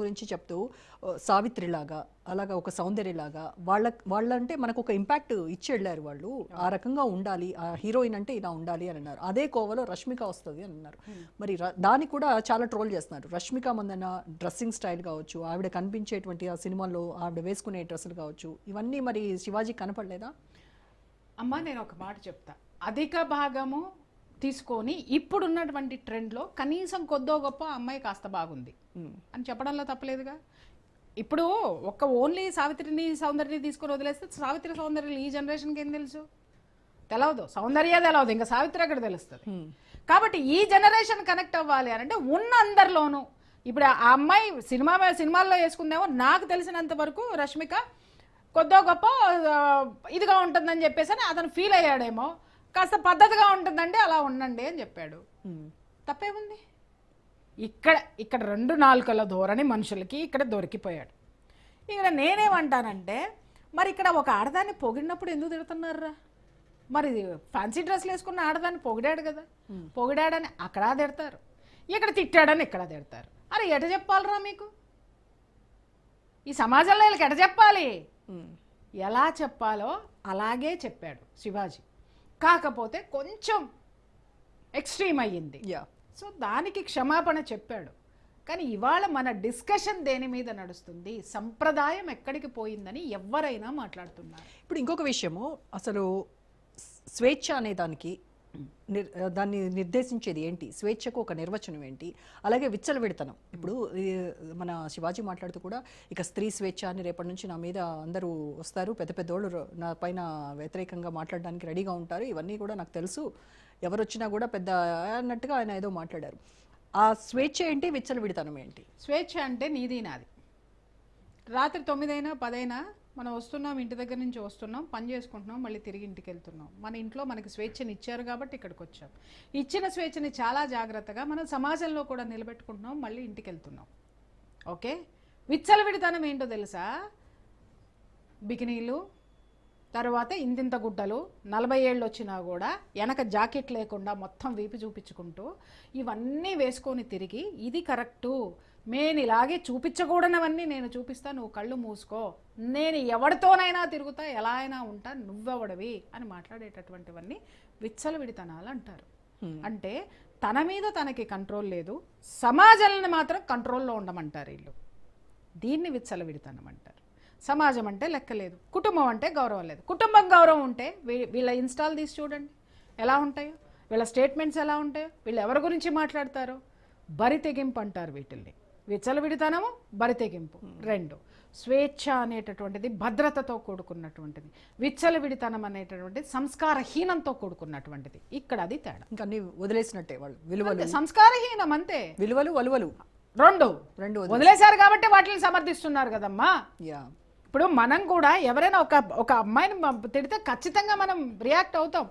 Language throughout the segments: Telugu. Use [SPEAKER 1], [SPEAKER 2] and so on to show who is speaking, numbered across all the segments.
[SPEAKER 1] గురించి చెప్తూ సావిత్రిలాగా అలాగా ఒక సౌందర్యలాగా వాళ్ళ వాళ్ళంటే మనకు ఒక ఇంపాక్ట్ ఇచ్చి వెళ్ళారు వాళ్ళు. ఆ రకంగా ఉండాలి. ఆ హీరోయిన్ అంటే ఇలా ఉండాలి అని అన్నారు. అదే కోవలో రష్మిక వస్తుంది అని అన్నారు. మరి దాన్ని కూడా చాలా ట్రోల్ చేస్తున్నారు. రష్మిక మందన డ్రెస్సింగ్ స్టైల్ కావచ్చు ఆవిడ కనిపించేటువంటి ఆ సినిమాల్లో ఆవిడ వేసుకునే డ్రెస్సులు కావచ్చు ఇవన్నీ మరి శివాజీ కనపడలేదా?
[SPEAKER 2] అమ్మా నేను ఒక మాట చెప్తా. అధిక భాగము తీసుకొని ఇప్పుడున్నటువంటి ట్రెండ్లో కనీసం కొద్దో గొప్ప అమ్మాయి కాస్త బాగుంది. అని చెప్పడంలో తప్పలేదుగా. ఇప్పుడు ఒక్క ఓన్లీ సావిత్రిని సౌందర్యని తీసుకొని వదిలేస్తే సావిత్రి సౌందర్యం ఈ జనరేషన్కి ఏం తెలుసు? తెలవదు. సౌందర్య తెలవదు. ఇంకా సావిత్రి అక్కడ తెలుస్తుంది? కాబట్టి ఈ జనరేషన్ కనెక్ట్ అవ్వాలి అని అంటే ఉన్న అందరిలోనూ. ఇప్పుడు ఆ అమ్మాయి సినిమా సినిమాల్లో వేసుకుందేమో నాకు తెలిసినంత వరకు రష్మిక కొద్దో గొప్ప ఇదిగా ఉంటుందని చెప్పేసి అని అతను ఫీల్ అయ్యాడేమో. కాస్త పద్ధతిగా ఉంటుందండి అలా ఉండండి అని చెప్పాడు. తప్పేముంది? ఇక్కడ ఇక్కడ రెండు నాలుకల ధోరణి మనుషులకి ఇక్కడ దొరికిపోయాడు. ఇక్కడ నేనేమంటానంటే మరి ఇక్కడ ఒక ఆడదాన్ని పొగిడినప్పుడు ఎందుకు తిడుతున్నారా మరి ఫ్యాన్సీ డ్రెస్లు వేసుకున్న ఆడదాన్ని పొగిడాడు కదా. పొగిడాడని అక్కడ తిడతారు. ఇక్కడ తిట్టాడని ఇక్కడ తిడతారు. అరే ఎట చెప్పాలరా మీకు? ఈ సమాజంలో వీళ్ళకి ఎట చెప్పాలి? ఎలా చెప్పాలో అలాగే చెప్పాడు శివాజీ. కాకపోతే కొంచెం ఎక్స్ట్రీమ్ అయ్యింది.
[SPEAKER 1] యా
[SPEAKER 2] సో దానికి క్షమాపణ చెప్పాడు. కానీ ఇవాళ మన డిస్కషన్ దేని మీద నడుస్తుంది? సంప్రదాయం ఎక్కడికి పోయిందని ఎవరైనా మాట్లాడుతున్నారు.
[SPEAKER 1] ఇప్పుడు ఇంకొక విషయము అసలు స్వేచ్ఛ అనే దానికి నిర్ దాన్ని నిర్దేశించేది ఏంటి? స్వేచ్ఛకు ఒక నిర్వచనం ఏంటి? అలాగే విచ్చలవిడతనం. ఇప్పుడు మన శివాజీ మాట్లాడుతూ కూడా ఇక స్త్రీ స్వేచ్ఛ అని రేపటి నుంచి నా మీద అందరూ వస్తారు పెద్ద పెద్దోళ్ళు నా పైన వ్యతిరేకంగా మాట్లాడడానికి రెడీగా ఉంటారు ఇవన్నీ కూడా నాకు తెలుసు. ఎవరు వచ్చినా కూడా పెద్ద అన్నట్టుగా ఆయన ఏదో మాట్లాడారు. ఆ స్వేచ్ఛ ఏంటి విచ్చలవిడితనం ఏంటి?
[SPEAKER 2] స్వేచ్ఛ అంటే నీది నాది. రాత్రి తొమ్మిదైనా పదైనా మనం వస్తున్నాం ఇంటి దగ్గర నుంచి వస్తున్నాం పని చేసుకుంటున్నాం మళ్ళీ తిరిగి ఇంటికి వెళ్తున్నాం. మన ఇంట్లో మనకి స్వేచ్ఛని ఇచ్చారు కాబట్టి ఇక్కడికి వచ్చాం. ఇచ్చిన స్వేచ్ఛని చాలా జాగ్రత్తగా మనం సమాజంలో కూడా నిలబెట్టుకుంటున్నాం మళ్ళీ ఇంటికి వెళ్తున్నాం. ఓకే? విచ్చలవిడితనం ఏంటో తెలుసా? బికినీలు తర్వాత ఇంతింత గుడ్డలు నలభై ఏళ్ళు వచ్చినా కూడా వెనక జాకెట్ లేకుండా మొత్తం వీపి చూపించుకుంటూ ఇవన్నీ వేసుకొని తిరిగి ఇది కరెక్టు నేను ఇలాగే చూపించకూడనవన్నీ నేను చూపిస్తా నువ్వు కళ్ళు మూసుకో నేను ఎవరితోనైనా తిరుగుతా ఎలా అయినా ఉంటా నువ్వెవడవి అని మాట్లాడేటటువంటివన్నీ విచ్చలవిడితనాలు అంటారు. అంటే తన మీద తనకి కంట్రోల్ లేదు సమాజాలను మాత్రం కంట్రోల్లో ఉండమంటారు వీళ్ళు. దీన్ని విచ్చలవిడితనం అంటారు. సమాజం అంటే లెక్క లేదు. కుటుంబం అంటే గౌరవం లేదు. కుటుంబం గౌరవం ఉంటే వీళ్ళ ఇన్స్టాల్ తీసి చూడండి. ఎలా ఉంటాయో? వీళ్ళ స్టేట్మెంట్స్ ఎలా ఉంటాయో? వీళ్ళు ఎవరి గురించి మాట్లాడతారో? బరి తెగింపు అంటారు వీటిల్ని. విచ్చలవిడితనము బరి తెగింపు. రెండు. స్వేచ్ఛ అనేటటువంటిది భద్రతతో కూడుకున్నటువంటిది. విచ్చలవిడితనం అనేటటువంటిది సంస్కారహీనంతో కూడుకున్నటువంటిది. ఇక్కడ అది తేడా.
[SPEAKER 1] ఇంకా వదిలేసినట్టే వాళ్ళు. విలువలు.
[SPEAKER 2] సంస్కారహీనం అంతే.
[SPEAKER 1] విలువలు వలువలు.
[SPEAKER 2] రెండు.
[SPEAKER 1] రెండు వదిలే
[SPEAKER 2] వదిలేశారు కాబట్టి వాటిని సమర్థిస్తున్నారు కదమ్మా.
[SPEAKER 1] యా.
[SPEAKER 2] ఇప్పుడు మనం కూడా ఎవరైనా ఒక ఒక అమ్మాయిని తిడితే ఖచ్చితంగా మనం రియాక్ట్ అవుతాం.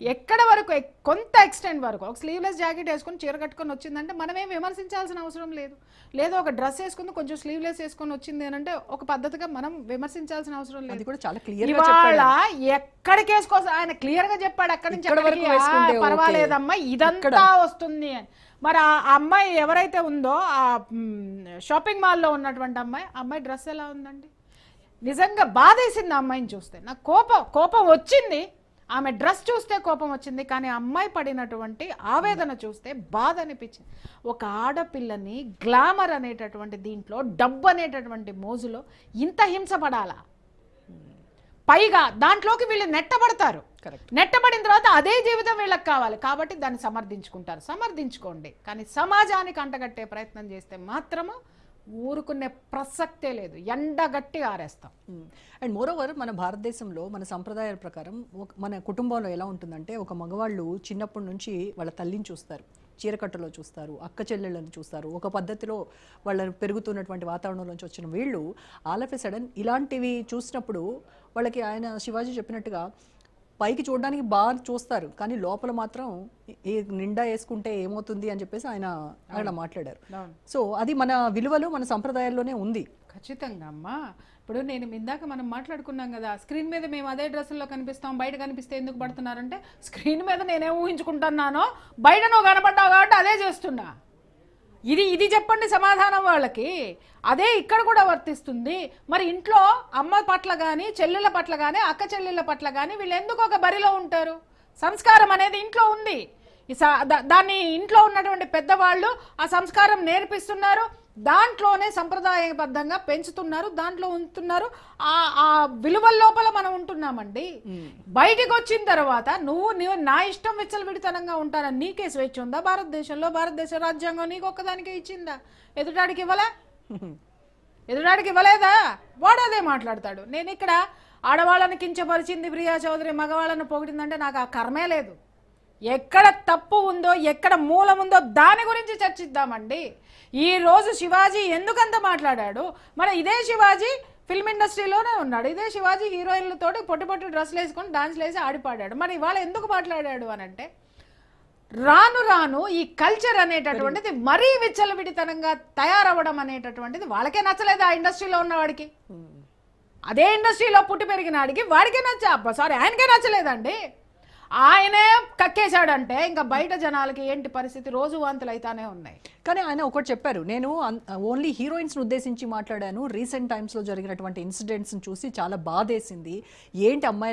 [SPEAKER 2] ఎక్కడ వరకు కొంత ఎక్స్టెంట్ వరకు ఒక స్లీవ్లెస్ జాకెట్ వేసుకొని చీర కట్టుకొని వచ్చిందంటే మనమేం విమర్శించాల్సిన అవసరం లేదు. లేదా ఒక డ్రెస్ వేసుకుంది కొంచెం స్లీవ్లెస్ వేసుకొని వచ్చింది అని అంటే ఒక పద్ధతిగా మనం విమర్శించాల్సిన అవసరం లేదు.
[SPEAKER 1] కూడా చాలా క్లియర్
[SPEAKER 2] ఇవాళ ఎక్కడికి వేసుకోసం ఆయన క్లియర్గా చెప్పాడు అక్కడి నుంచి
[SPEAKER 1] ఇక్కడ
[SPEAKER 2] అక్కడికి,
[SPEAKER 1] వరకు వేసుకుంటే
[SPEAKER 2] "ఆ,
[SPEAKER 1] ఓకే.
[SPEAKER 2] పర్వాలేదమ్మా ఇదంతా వస్తుంది అని. మరి ఆ అమ్మాయి ఎవరైతే ఉందో ఆ షాపింగ్ మాల్లో ఉన్నటువంటి అమ్మాయి అమ్మాయి డ్రెస్ ఎలా ఉందండి? నిజంగా బాధేసింది ఆ అమ్మాయిని చూస్తే. నాకు కోపం కోపం వచ్చింది. ఆమె డ్రెస్ చూస్తే కోపం వచ్చింది కానీ అమ్మాయి పడినటువంటి ఆవేదన చూస్తే బాధ అనిపించింది. ఒక ఆడపిల్లని గ్లామర్ అనేటటువంటి దీంట్లో డబ్బు అనేటటువంటి మోజులో ఇంత హింసపడాలా పైగా దాంట్లోకి వీళ్ళు నెట్టబడతారు.
[SPEAKER 1] కరెక్ట్.
[SPEAKER 2] నెట్టబడిన తర్వాత అదే జీవితం వీళ్ళకి కావాలి. కాబట్టి దాన్ని సమర్థించుకుంటారు. సమర్థించుకోండి. కానీ సమాజానికి అంటగట్టే ప్రయత్నం చేస్తే మాత్రము ఊరుకునే ప్రసక్తే లేదు. ఎండగట్టి ఆరేస్తాం.
[SPEAKER 1] అండ్ మోర్ ఓవర్ మన భారతదేశంలో మన సంప్రదాయాల ప్రకారం ఒక- మన కుటుంబంలో ఎలా ఉంటుందంటే ఒక మగవాళ్ళు చిన్నప్పటి నుంచి వాళ్ళ తల్లిని చూస్తారు. చీరకట్టలో చూస్తారు అక్క చెల్లెళ్ళని చూస్తారు. ఒక పద్ధతిలో వాళ్ళ పెరుగుతున్నటువంటి వాతావరణంలోంచి వచ్చిన వీళ్ళు ఆల్ ఆఫ్ ఎ సడన్ ఇలాంటివి చూసినప్పుడు వాళ్ళకి ఆయన శివాజీ చెప్పినట్టుగా పైకి చూడడానికి బాగా చూస్తారు. కానీ లోపల మాత్రం ఈ నిండా వేసుకుంటే ఏమవుతుంది అని చెప్పేసి ఆయన ఆయన మాట్లాడారు. సో అది మన విలువలు మన సంప్రదాయాల్లోనే ఉంది.
[SPEAKER 2] ఖచ్చితంగా అమ్మా. ఇప్పుడు నేను ఇందాక మనం మాట్లాడుకున్నాం కదా స్క్రీన్ మీద మేము అదే డ్రెస్సుల్లో కనిపిస్తాం బయట కనిపిస్తే ఎందుకు పడుతున్నారంటే స్క్రీన్ మీద నేనేం ఊహించుకుంటున్నానో బయట నువ్వు కనపడ్డావు కాబట్టి అదే చేస్తున్నా. ఇది ఇది చెప్పండి సమాధానం వాళ్ళకి. అదే ఇక్కడ కూడా వర్తిస్తుంది. మరి ఇంట్లో అమ్మ పట్ల కానీ చెల్లెళ్ళ పట్ల కానీ అక్క చెల్లెళ్ళ పట్ల కానీ వీళ్ళు ఎందుకు ఒక బరిలో ఉంటారు? సంస్కారం అనేది ఇంట్లో ఉంది. ఈ దా- దాన్ని ఇంట్లో ఉన్నటువంటి పెద్దవాళ్ళు ఆ సంస్కారం నేర్పిస్తున్నారు. దాంట్లోనే సంప్రదాయబద్ధంగా పెంచుతున్నారు దాంట్లో ఉంటున్నారు. ఆ ఆ విలువల లోపల మనం ఉంటున్నామండి. బయటికి వచ్చిన తర్వాత నువ్వు నువ్వు నా ఇష్టం విచ్చలవిడితనంగా ఉంటానని నీకే స్వేచ్ఛ ఉందా? భారతదేశంలో భారతదేశ రాజ్యాంగం నీకు ఒక్కదానికే ఇచ్చిందా? ఎదుటాడికి ఇవ్వలే? ఎదురాడికి ఇవ్వలేదా? వాడు అదే మాట్లాడతాడు. నేను ఇక్కడ ఆడవాళ్ళని కించపరిచింది ప్రియా చౌదరి మగవాళ్ళని పొగిడిందంటే నాకు ఆ కర్మే లేదు. ఎక్కడ తప్పు ఉందో ఎక్కడ మూలం ఉందో దాని గురించి చర్చిద్దామండి. ఈ రోజు శివాజీ ఎందుకంత మాట్లాడాడు? మరి ఇదే శివాజీ ఫిల్మ్ ఇండస్ట్రీలోనే ఉన్నాడు. ఇదే శివాజీ హీరోయిన్లతోటి పొట్టి పొట్టి డ్రెస్సులు వేసుకొని డాన్స్లు వేసి ఆడిపాడాడు. మరి ఇవాళ ఎందుకు మాట్లాడాడు అని అంటే రాను రాను ఈ కల్చర్ అనేటటువంటిది మరీ విచ్చలవిడితనంగా తయారవ్వడం అనేటటువంటిది వాళ్ళకే నచ్చలేదు ఆ ఇండస్ట్రీలో ఉన్నవాడికి. అదే ఇండస్ట్రీలో పుట్టి పెరిగినాడికి వాడికే నచ్చ అబ్బా సారీ ఆయనకే నచ్చలేదండి. ఆయనే కక్కేశాడంటే ఇంకా బయట జనాలకి ఏంటి పరిస్థితి? రోజు వాంతులు అయితానే ఉన్నాయి.
[SPEAKER 1] కానీ ఆయన ఒకటి చెప్పారు. నేను ఓన్లీ హీరోయిన్స్ ఉద్దేశించి మాట్లాడాను. రీసెంట్ టైమ్స్లో జరిగినటువంటి ఇన్సిడెంట్స్ చూసి చాలా బాధేసింది. ఏంటి అమ్మాయిలు